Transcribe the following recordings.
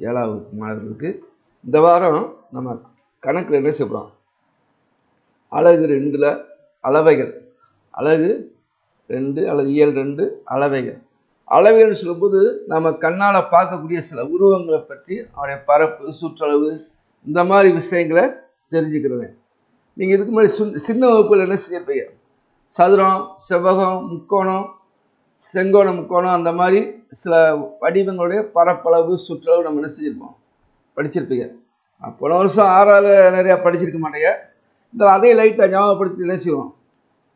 ஏழாவது மாணவர்களுக்கு இந்த வாரம் நம்ம கணக்கில் என்ன செய்கிறோம் அழகு ரெண்டில் அளவைகள். அழகு ரெண்டு அல்லது இயல் ரெண்டு அளவைகள். அளவைகள்னு சொல்லும்போது நம்ம கண்ணால் பார்க்கக்கூடிய சில உருவங்களை பற்றி அவருடைய பரப்பு சுற்றளவு இந்த மாதிரி விஷயங்களை தெரிஞ்சுக்கிறேன் நீங்கள் இதுக்கு முன்னாடி சுன்- சின்ன வகுப்பில் என்ன செய்யப்பீங்க சதுரம் செவ்வகம் முக்கோணம் செங்கோணம் முக்கோணம் அந்த மாதிரி சில வடிவங்களுடைய பரப்பளவு சுற்றளவு நம்ம என்ன செஞ்சுருப்போம்? படிச்சிருப்பீங்க. போன வருஷம் ஆறாவது நிறையா படிச்சிருக்க மாட்டேங்க. இந்த அதே லைட்டாக ஞாபகப்படுத்தி என்ன செய்வோம்?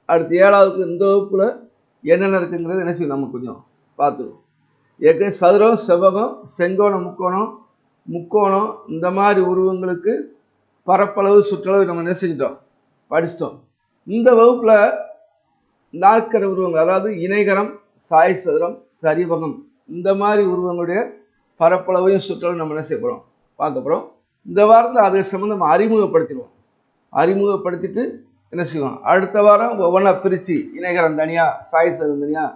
அடுத்து ஏழாவதுக்கு இந்த வகுப்பில் என்னென்ன இருக்குங்கிறது என்ன செய்வோம்? நம்ம கொஞ்சம் பார்த்துருவோம். ஏற்கனவே சதுரம் செவ்வகம் செங்கோணம் முக்கோணம் முக்கோணம் இந்த மாதிரி உருவங்களுக்கு பரப்பளவு சுற்றளவு நம்ம என்ன செஞ்சிட்டோம்? படிச்சிட்டோம். இந்த வகுப்பில் நாற்கர உருவங்கள் அதாவது இணைகரம் சாய் சதுரம் சரிவகம் இந்த மாதிரி உருவங்களுடைய பரப்பளவையும் சுற்றலும் நம்ம என்ன செய்ய போகிறோம் பார்க்க போகிறோம் இந்த வாரத்தில் அதை சம்மந்தம் அறிமுகப்படுத்திடுவோம். அறிமுகப்படுத்திட்டு என்ன செய்வோம்? அடுத்த வாரம் ஒவ்வொன்றா பிரித்து இணைகரம் தனியாக சாயசதும் தனியாக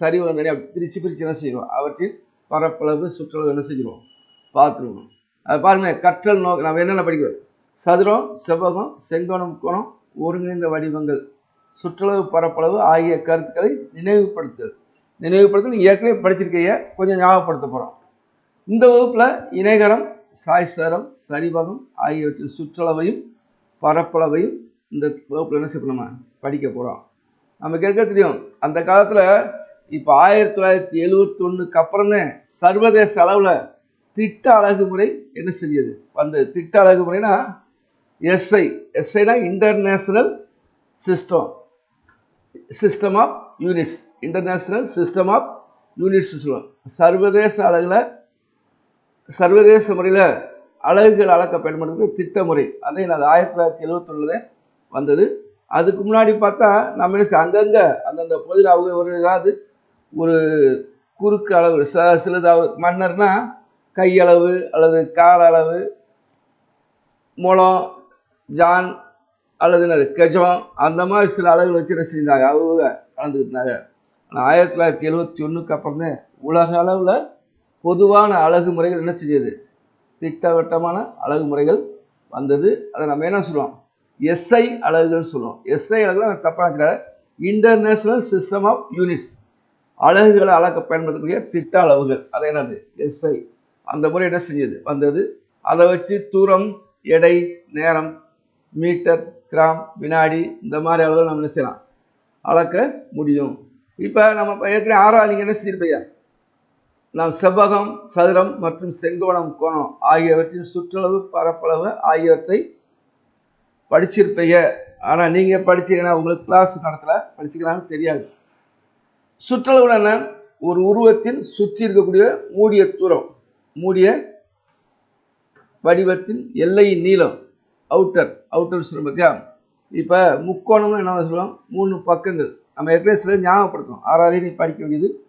சரிவகம் தனியாக பிரித்து பிரித்து என்ன செய்வோம்? அவற்றின் பரப்பளவு சுற்றளவு என்ன செஞ்சிருவோம்? பார்த்துருவோம். அது பாருங்க கற்றல் நோக்க நம்ம என்னென்ன படிக்கிறோம்? சதுரம் செவ்வகம் செங்கோணம் கோணம் ஒருங்கிணைந்த வடிவங்கள் சுற்றளவு பரப்பளவு ஆகிய கருத்துக்களை நினைவுபடுத்துதல். நினைவுபடுத்த நீங்கள் ஏற்கனவே படிச்சிருக்கீங்க கொஞ்சம் ஞாபகப்படுத்த போகிறோம் இந்த வகுப்பில் இணைகரம் சாய்சரம் சரிபகம் ஆகியவற்றின் சுற்றளவையும் பரப்பளவையும் இந்த வகுப்பில் என்ன செய்ய நம்ம படிக்க போகிறோம் நமக்கு இருக்க தெரியும் அந்த காலத்தில் இப்போ ஆயிரத்தி தொள்ளாயிரத்தி எழுவத்தொன்னுக்கு அப்புறம்தான் சர்வதேச அளவில் திட்ட அழகுமுறை என்ன செஞ்சது? அந்த திட்ட அழகுமுறைனா SI. எஸ்ஐனா international system system of units international system of units சொல்லுவோம் சர்வதேச அளவில் சர்வதேச முறையில் அலகுகள் அளக்க பயன்படுத்துகிறது திட்ட முறை அதே நான் ஆயிரத்தி தொள்ளாயிரத்தி எழுவத்தொன்னில் வந்தது. அதுக்கு முன்னாடி பார்த்தா நம்ம என்ன அங்கங்கே அந்தந்த பகுதியில் அவங்க ஒரு ஏதாவது ஒரு குறுக்கு அளவு ச சிலதாவது மன்னர்னா கையளவு அல்லது கால அளவு முளம் ஜான் அல்லது கெஜம் அந்த மாதிரி சில அளவுகள் வச்சு என்ன செஞ்சாங்க அவங்க கலந்துக்கிட்டாங்க. ஆயிரத்தி தொள்ளாயிரத்தி எழுபத்தி ஒன்றுக்கு அப்புறம் தான் உலக அளவில் பொதுவான அழகு முறைகள் என்ன செஞ்சது? திட்டவட்டமான அழகு முறைகள் வந்தது. அதை நம்ம என்ன சொல்லுவோம் எஸ்ஐ அலகுகள் சொல்லுவோம் எஸ்ஐ அலகுகள் தப்பாக இருக்கிற சிஸ்டம் ஆஃப் யூனிட்ஸ் அழகுகளை அளக்க பயன்படுத்தக்கூடிய திட்ட அளவுகள். அது என்னது? எஸ்ஐ அந்த முறை என்ன செஞ்சது? வந்தது. அதை வச்சு தூரம் எடை நேரம் மீட்டர் கிராம் வினாடி இந்த மாதிரி அளவில் நம்ம என்ன செய்யலாம்? அளக்க முடியும். இப்போ நம்ம ஏற்கனவே ஆறாவது நீங்கள் என்ன செஞ்சிருப்பீங்க நாம் செவ்வகம் சதுரம் மற்றும் செங்கோணம் கோணம் ஆகியவற்றின் சுற்றளவு பரப்பளவு ஆகியவற்றை படிச்சிருப்பீங்க. ஆனால் நீங்கள் படிச்சீங்கன்னா உங்களுக்கு கிளாஸ் நடத்தல படிச்சுக்கலாம்னு தெரியாது. சுற்றளவு என்ன? ஒரு உருவத்தின் சுற்றி இருக்கக்கூடிய மூடிய தூரம் மூடிய வடிவத்தின் எல்லையின் நீளம் அவுட்டர் அவுட்டர் சொல்லுவோம் பார்த்தியா இப்போ முக்கோணம்னு என்ன சொல்லுவோம் மூணு பக்கங்கள். நம்ம ஏற்கனவே சிலர் ஞாபகப்படுத்தணும். ஆறாவது நீ படிக்க வேண்டியது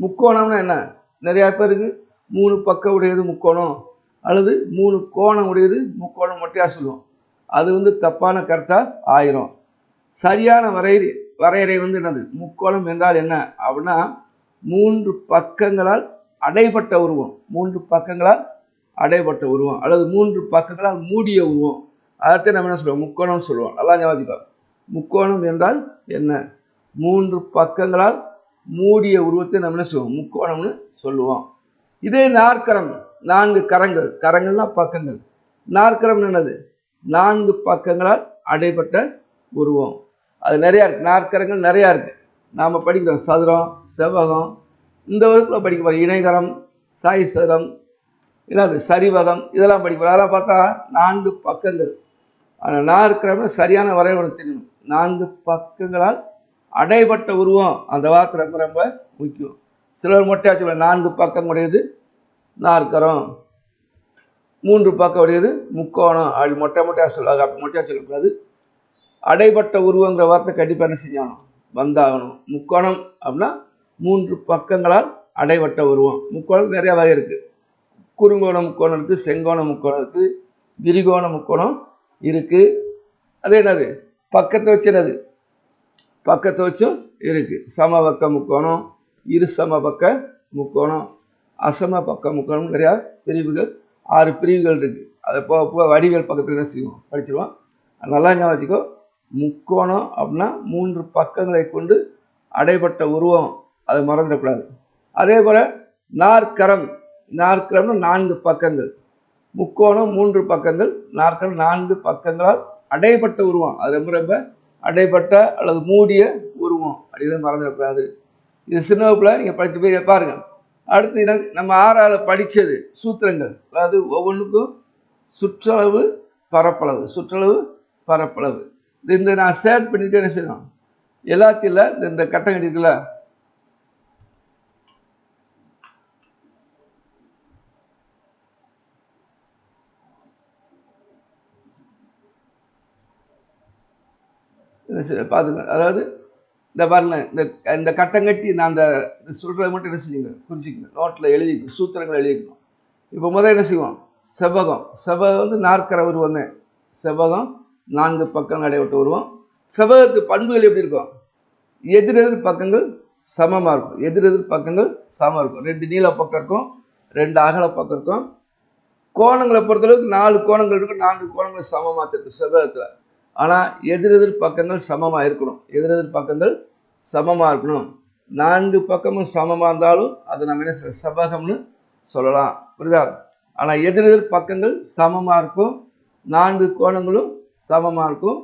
முக்கோணம்னா என்ன? நிறையா பேருக்கு மூணு பக்கம் உடையது முக்கோணம். அல்லது மூணு கோணம் உடையது முக்கோணம் மொட்டையாக சொல்லுவோம். அது வந்து தப்பான கருத்தாக ஆயிரும். சரியான வரையறை வரையறை வந்து என்னது? முக்கோணம் என்றால் என்ன? அப்படின்னா மூன்று பக்கங்களால் அடைபட்ட உருவம். மூன்று பக்கங்களால் அடைபட்ட உருவம். அல்லது மூன்று பக்கங்களால் மூடிய உருவம். அதைத்தான் நம்ம என்ன சொல்லுவோம்? முக்கோணம்னு சொல்லுவோம். நல்லா ஞாபகம் முக்கோணம் என்றால் என்ன? மூன்று பக்கங்களால் மூடிய உருவத்தை நம்ம என்ன சொல்லுவோம்? முக்கோணம்னு சொல்லுவோம். இதே நாற்கரம் நான்கு கரங்கள். கரங்கள்னா பக்கங்கள். நாற்கரம் என்னது? நான்கு பக்கங்களால் அடைப்பட்ட உருவம். அது நிறையா இருக்குது நாற்கரங்கள் நிறையா இருக்குது நாம் படிக்கிறோம். சதுரம் செவ்வகம். இந்த வகுப்பில் படிக்க போகிறோம் இணைகரம் சாய் சதுரம் இல்லாது சரிவகம் இதெல்லாம் படிக்க போகிறோம் அதெல்லாம் பார்த்தா நான்கு பக்கங்கள். ஆனால் நாற்கரம்னு சரியான வரைபடம் தெரியணும் நான்கு பக்கங்களால் அடைபட்ட உருவம். அந்த வார்த்தை ரொம்ப ரொம்ப முக்கியம். சிலர் மொட்டையா நான்கு பக்கம் உடையது நாற்கரம் மூன்று பக்கம் உடையது முக்கோணம் அப்படி மொட்டை மொட்டையா சொல்லுவாங்க. அப்படி மொட்டையாக சொல்லக்கூடாது. அடைபட்ட உருவங்கிற வார்த்தை கண்டிப்பாக என்ன செஞ்சாகணும்? வந்தாகணும். முக்கோணம் அப்படின்னா மூன்று பக்கங்களால் அடைபட்ட உருவம். முக்கோணம் நிறையா வகை இருக்குது குறுங்கோண முக்கோணம் இருக்குது செங்கோண முக்கோணம் இருக்குது விரிகோண முக்கோணம் இருக்குது அதே என்னது? பக்கத்தை வச்சு என்னது? பக்கத்தை வச்சும் இருக்குது சமபக்க முக்கோணம் இரு சமபக்க முக்கோணம் அசம பக்கம் முக்கோணம் நிறையா பிரிவுகள் ஆறு பிரிவுகள் இருக்குது அதை போக போக வடிவியல் பக்கத்தில் என்ன செய்வோம்? படிச்சிருவோம். நல்லா ஞாபகம் வச்சுக்கோ. முக்கோணம் அப்படின்னா மூன்று பக்கங்களை கொண்டு அடைபட்ட உருவம். அதை மறந்துடக்கூடாது. அதே போல் நாற்கரம். நாற்கரம்னு நான்கு பக்கங்கள். முக்கோணம் மூன்று பக்கங்கள். நாற்கரம் நான்கு பக்கங்களால் அடைபட்ட உருவம். அது ரொம்ப ரொம்ப அடைப்பட்ட அல்லது மூடிய உருவம். அப்படின்னு மறந்துடக்கூடாது. இது சின்ன வகுப்பில் நீங்கள் படித்து போய் பாருங்கள் அடுத்து நம்ம ஆறாவில் படித்தது சூத்திரங்கள். அதாவது ஒவ்வொன்றுக்கும் சுற்றளவு பரப்பளவு சுற்றளவு பரப்பளவு. இது இந்த நான் ஷேர் பண்ணிட்டு என்ன செய்யணும்? எல்லாத்தையும் இல்லை இந்த- இந்த கட்டம் இருக்குல்ல என்ன அதாவது இந்த பாருங்க இந்த இந்த கட்டம் கட்டி நான் அந்த சொல்கிறத மட்டும் என்ன செய்யுங்க புரிஞ்சுக்கங்க. நோட்டில் எழுதிக்கணும் சூத்திரங்களை எழுதிக்கணும். இப்போ முதல்ல என்ன செய்வோம்? செவ்வகம். செவ்வகம் வந்து நாற்கரை உருவங்க செவ்வகம் நான்கு பக்கம் அடைவிட்டு உருவம் செவ்வகத்து பண்புகள் எப்படி இருக்கும்? எதிரெதிர் பக்கங்கள் சமமாக இருக்கும். எதிரெதிர் பக்கங்கள் சமமாக இருக்கும். ரெண்டு நீள பக்கம் இருக்கும் ரெண்டு அகல பக்கம் இருக்கும். கோணங்களை பொறுத்தளவுக்கு நாலு கோணங்கள் இருக்கும் நான்கு கோணங்கள் சமமாக இருக்கும் செவ்வகத்தில். ஆனால் எதிரெதிர் பக்கங்கள் சமமாக இருக்கணும். எதிரெதிர் பக்கங்கள் சமமாக இருக்கணும். நான்கு பக்கமும் சமமாக இருந்தாலும் அதை நம்ம என்ன செவ்வகம்னு சொல்லலாம். புரியுதா? ஆனால் எதிரெதிர் பக்கங்கள் சமமாக இருக்கும். நான்கு கோணங்களும் சமமாக இருக்கும்.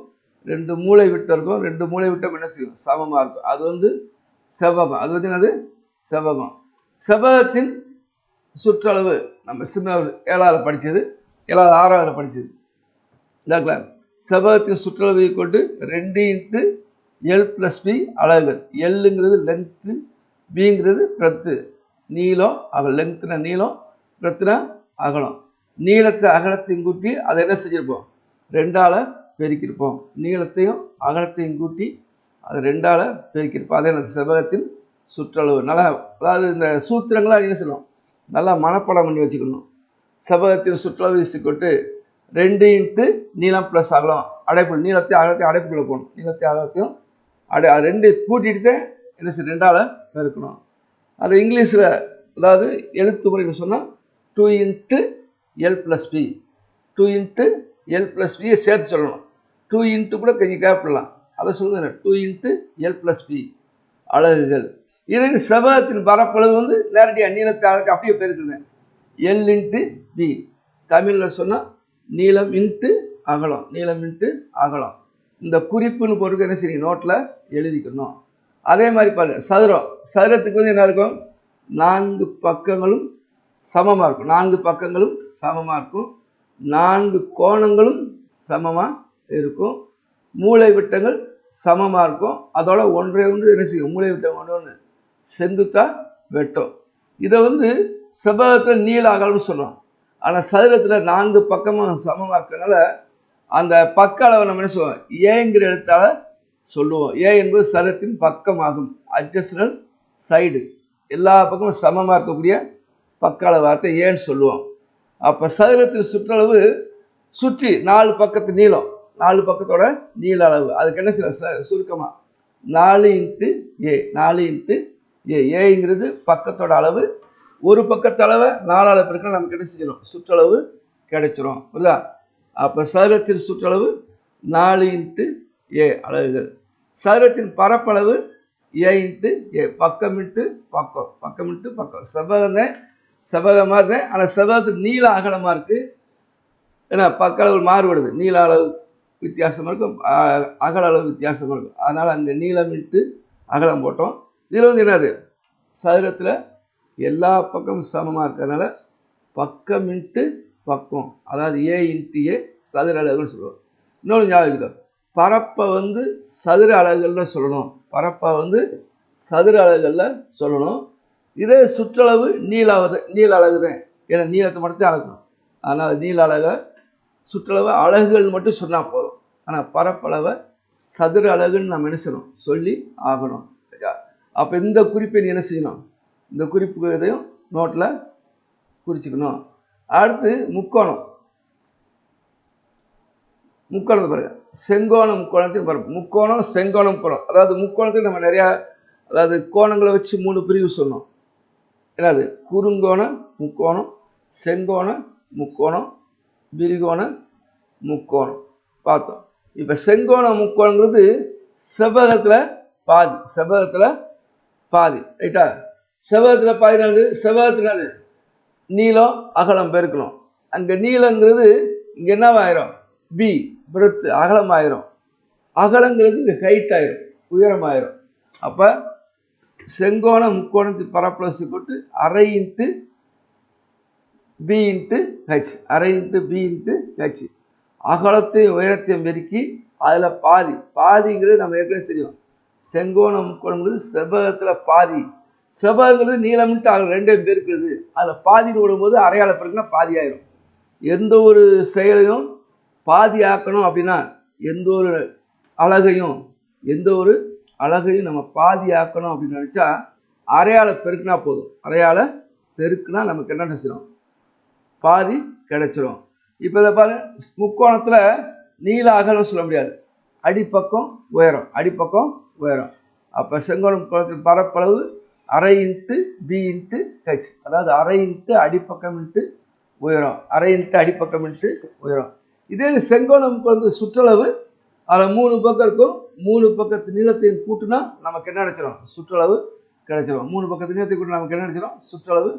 ரெண்டு மூளை விட்டம் இருக்கும். ரெண்டு மூளை விட்டம் என்ன செய்யும்? சமமாக இருக்கும். அது வந்து செவ்வகம். அது வந்து என்னது? செவ்வகம். செவ்வகத்தின் சுற்றளவு நம்ம சின்ன ஏழாவது படித்தது ஏழாவது ஆறாவது படித்தது இதாக்கல செவ்வகத்தின் சுற்றளவை கொண்டு ரெண்டு இன்ட்டு எல் ப்ளஸ் பி அலகுகள். எல்லுங்கிறது லென்த்து பிங்கிறது பிரத்து நீளம் அகல் லென்த்துனா நீளம் பிரத்துனா அகலம். நீளத்தை அகலத்தையும் கூட்டி அதை என்ன செஞ்சுருப்போம்? ரெண்டால பெருக்கியிருப்போம் நீளத்தையும் அகலத்தையும் கூட்டி அதை ரெண்டால் பெருக்கியிருப்போம் அதே எனக்கு செவ்வகத்தின் சுற்றளவு. நல்லா அதாவது இந்த சூத்திரங்களாக என்ன சொல்லணும் நல்லா மனப்பாடம் பண்ணி வச்சுக்கணும். செவ்வகத்தின் சுற்றளவு கொட்டு ரெண்டு இன்ட்டு நீளம் ப்ளஸ் அகலம். அடைப்பு நீளத்தையும் அகலத்தையும் அடைப்புக்குள்ளே போகணும் நீளத்தையும் அகலத்தையும் அடை ரெண்டு கூட்டிகிட்டு என்ன செய்ய ரெண்டால் பெருக்கணும். அது இங்கிலீஷில் அதாவது எழுத்து முறையில் சொன்னால் two into L plus B two into L plus பியை சேர்த்து சொல்லணும். டூ இன்ட்டு கூட கொஞ்சம் கேப்பிடலாம். அதை சொல்லுங்க. Two into L plus B அழகுகள். இதற்கு செவ்வகத்தின் பரப்பளவு வந்து நேரடியாக நீளத்தை அழகு அப்படியே பெருக்குங்க. எல் இன்ட்டு பி தமிழில் சொன்னால் நீளம் இன்ட்டு அகலம் நீளம் இன்ட்டு அகலம். இந்த குறிப்புன்னு பொறுக்க என்ன செய்யணும் நோட்டில் எழுதிக்கணும். அதே மாதிரி பாருங்க சதுரம். சதுரத்துக்கு வந்து என்ன இருக்கும்? நான்கு பக்கங்களும் சமமாக இருக்கும். நான்கு பக்கங்களும் சமமாக இருக்கும். நான்கு கோணங்களும் சமமாக இருக்கும். மூளை விட்டங்கள் சமமாக இருக்கும். அதோட ஒன்றே ஒன்று என்ன செய்யும்? மூளை விட்டம் ஒன்று ஒன்று. செங்குத்தா வெட்டும். இதை வந்து செவ்வகத்தில் நீள அகலம்னு சொல்கிறோம் ஆனால் சதுரத்தில் நான்கு பக்கமும் சமமாக இருக்கிறதுனால அந்த பக்க அளவை நம்ம என்ன சொல்லுவோம்? ஏங்கிற எழுத்தால சொல்லுவோம். ஏ என்பது சதுரத்தின் பக்கமாகும். அட்ஜஸ்டல் சைடு எல்லா பக்கமும் சமமாக இருக்கக்கூடிய பக்க அளவு வார்த்தை ஏன்னு சொல்லுவோம். அப்போ சதுரத்தின் சுற்றளவு சுற்றி நாலு பக்கத்து நீளம். நாலு பக்கத்தோட நீள அளவு. அதுக்கு என்ன சில சுருக்கமாக நாலு இன்ட்டு ஏ. நாலு இன்ட்டு ஏ. ஏங்கிறது பக்கத்தோட அளவு ஒரு பக்கத்தளவை நாலாவது பெருக்கில் நமக்கு என்ன செஞ்சிடும் சுற்றளவு கிடைச்சிரும். புரியுதா? அப்போ சதுரத்தின் சுற்றளவு நாலு இன்ட்டு ஏ அலகுகள். சதுரத்தின் பரப்பளவு ஏ இன்ட்டு ஏ. பக்கம் இன்ட்டு பக்கம். பக்கம் இன்ட்டு பக்கம். செவ்வகம் தான் செவ்வகமாக தான் ஆனால் செவ்வகத்துக்கு நீள அகலமாக இருக்குது ஏன்னா பக்க அளவு மாறுபடுது. நீள அளவு வித்தியாசமாக இருக்கும். அகல அளவு வித்தியாசமாக இருக்கும். அதனால் அங்கே நீளம் இன்ட்டு அகலம் போட்டோம். இதில் வந்து என்னது? சதுரத்தில் எல்லா பக்கமும் சமமாக இருக்கிறதுனால பக்கம் இன்ட்டு பக்கம். அதாவது ஏ இன்ட்டு ஏ சதுர அலகுன்னு சொல்லுவோம். இன்னொன்று ஞாபகம் பரப்பை வந்து சதுர அலகுகளில் சொல்லணும். பரப்பை வந்து சதுர அலகுகளில் சொல்லணும். இதே சுற்றளவு நீளாவது நீள அழகு தான் ஏன்னா நீளத்தை மட்டும் தான் அளக்கணும். ஆனால் நீள அழகை சுற்றளவு அழகுகள் மட்டும் சொன்னால் போதும். ஆனால் பரப்பளவை சதுர அலகுன்னு நம்ம என்ன செய்யணும்? சொல்லி ஆகணும். அப்போ இந்த குறிப்பை நீ என்ன செய்யணும்? இந்த குறிப்பு இதையும் நோட்டில் குறிச்சிக்கணும். அடுத்து முக்கோணம். முக்கோணத்தை பாருங்க. செங்கோண முக்கோணத்தையும் பாருங்கள் முக்கோணம் செங்கோண முக்கோணம். அதாவது முக்கோணத்தை நம்ம நிறையா அதாவது கோணங்களை வச்சு மூணு பிரிவு சொன்னோம். என்னது? குறுங்கோண முக்கோணம் செங்கோண முக்கோணம் விரிகோண முக்கோணம். பார்த்தோம். இப்போ செங்கோண முக்கோணங்கிறது செவ்வகத்தில் பாதி. செவ்வகத்தில் பாதி. ரைட்டா? செவ்வகத்தில் பாதி என்னது செவ்வகத்தில் நீளம் அகலம் பெருக்கணும். அங்கே நீளங்கிறது இங்கே என்னவாயிரும்? பி பிரெத்து அகலம் ஆயிரும் அகலங்கிறது இங்கே ஹைட் ஆயிரும் உயரம் ஆயிரும் அப்போ செங்கோண முக்கோணத்து பரப்பிளஸ் கொட்டு அரை இன்ட்டு பி இன்ட்டு ஹெச் அரை இன்ட்டு பி இன்ட்டு ஹெச் அகலத்தையும் உயரத்தையும் பெருக்கி அதில் பாதி. பாதிங்கிறது நம்ம ஏற்கனவே தெரியும். செங்கோணம் முக்கோணங்கிறது செவ்வகத்தில் பாதி. செவ்வாய்ங்கிறது நீளம்ட்டு ரெண்டே ரெண்டையும் பெருக்கிறது அதில் பாதின்னு விடும்போது அரையாள பிறகுனா பாதி ஆயிரும் எந்த ஒரு செயலையும் பாதி ஆக்கணும் அப்படின்னா எந்த ஒரு அழகையும் எந்த ஒரு அழகையும் நம்ம பாதி ஆக்கணும் அப்படின்னு நினச்சா அரையாள பெருக்குனா போதும். அரையாள பெருக்குனா நமக்கு என்ன நினச்சிடும் பாதி கிடைச்சிரும். இப்போ இதை பாரு முக்கோணத்தில் நீள அகலம் சொல்ல முடியாது. அடிப்பக்கம் உயரம் அடிப்பக்கம் உயரம். அப்போ செங்கோணம் முக்கோணத்தின் பரப்பளவு அரை இன்ட்டு பி இன்ட்டு ஹெச் அதாவது அரை இன்ட்டு அடிப்பக்கம் இன்ட்டு உயரம். அரை இன்ட்டு அடிப்பக்கம் இன்ட்டு உயரம். இதே செங்கோண வந்து சுற்றளவு அதில் மூணு பக்கம் இருக்கும். மூணு பக்கத்து நீளத்தையும் கூட்டினா நமக்கு என்ன கிடைச்சிடும் சுற்றளவு கிடைச்சிடும் மூணு பக்கத்து நீளத்தை கூட்டினா நமக்கு என்ன கிடைச்சிரும்? சுற்றளவு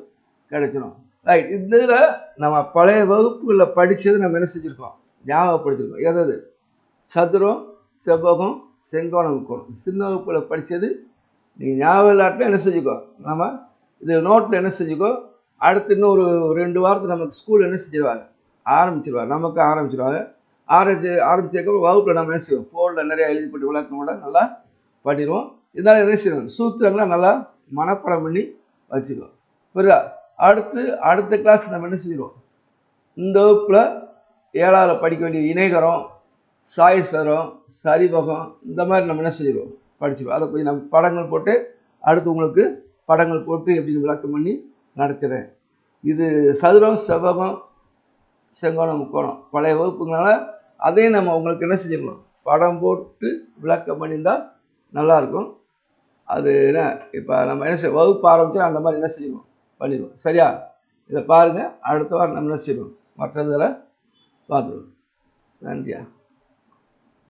கிடைச்சிடும் ரைட் இந்த இதில் நம்ம பழைய வகுப்புகளில் படித்தது நம்ம என்ன செஞ்சுருக்கோம்? ஞாபகப்படுத்திருக்கோம். எதாவது சதுரம் செவ்வகம் செங்கோணம் கோணம். சின்ன வகுப்பில் படித்தது நீ ஞாபகம் இல்லாட்டினா என்ன செஞ்சுக்கோ? நம்ம இது நோட்டில் என்ன செஞ்சுக்கோ? அடுத்து இன்னும் ஒரு ரெண்டு வாரத்துக்கு நமக்கு ஸ்கூல் என்ன செஞ்சிருவாங்க? ஆரம்பிச்சிருவாங்க. நமக்கு ஆரம்பிச்சிருவாங்க. ஆரம்பிச்சு ஆரம்பிச்சதுக்கப்புறம் வகுப்பில் நம்ம என்ன செய்வோம்? ஃபோனில் நிறைய எழுதி போட்டு கூட நல்லா பண்ணிடுவோம் இதனால் என்ன செய்வோம் சூத்திரங்களாம் நல்லா மனப்படம் பண்ணி வச்சுக்குவோம் புரியுதா? அடுத்து அடுத்த கிளாஸ் நம்ம என்ன செஞ்சிடுவோம் இந்த வகுப்பில் ஏழாவது படிக்க வேண்டிய இணைகரம் சாயஸ்வரம் சரிபகம் இந்த மாதிரி நம்ம என்ன செஞ்சிடுவோம் படிச்சிடுவோம் அதை கொஞ்சம் நம்ம படங்கள் போட்டு அடுத்து உங்களுக்கு படங்கள் போட்டு எப்படின்னு விளக்கம் பண்ணி நடத்துகிறேன் இது சதுரம் செவ்வகம் செங்கோணம் முக்கோணம் பழைய வகுப்புங்களால அதையும் நம்ம உங்களுக்கு என்ன செஞ்சுக்கணும் படம் போட்டு விளக்கம் பண்ணியிருந்தால் நல்லாயிருக்கும் அது என்ன இப்போ நம்ம என்ன செய்ய வகுப்பு ஆரம்பிச்சா அந்த மாதிரி என்ன செய்யணும் பண்ணிடுவோம். சரியா? இதை பாருங்கள் அடுத்த வாரம் நம்ம என்ன செய்யணும்? மற்றதில் பார்த்துருவோம் நன்றியா?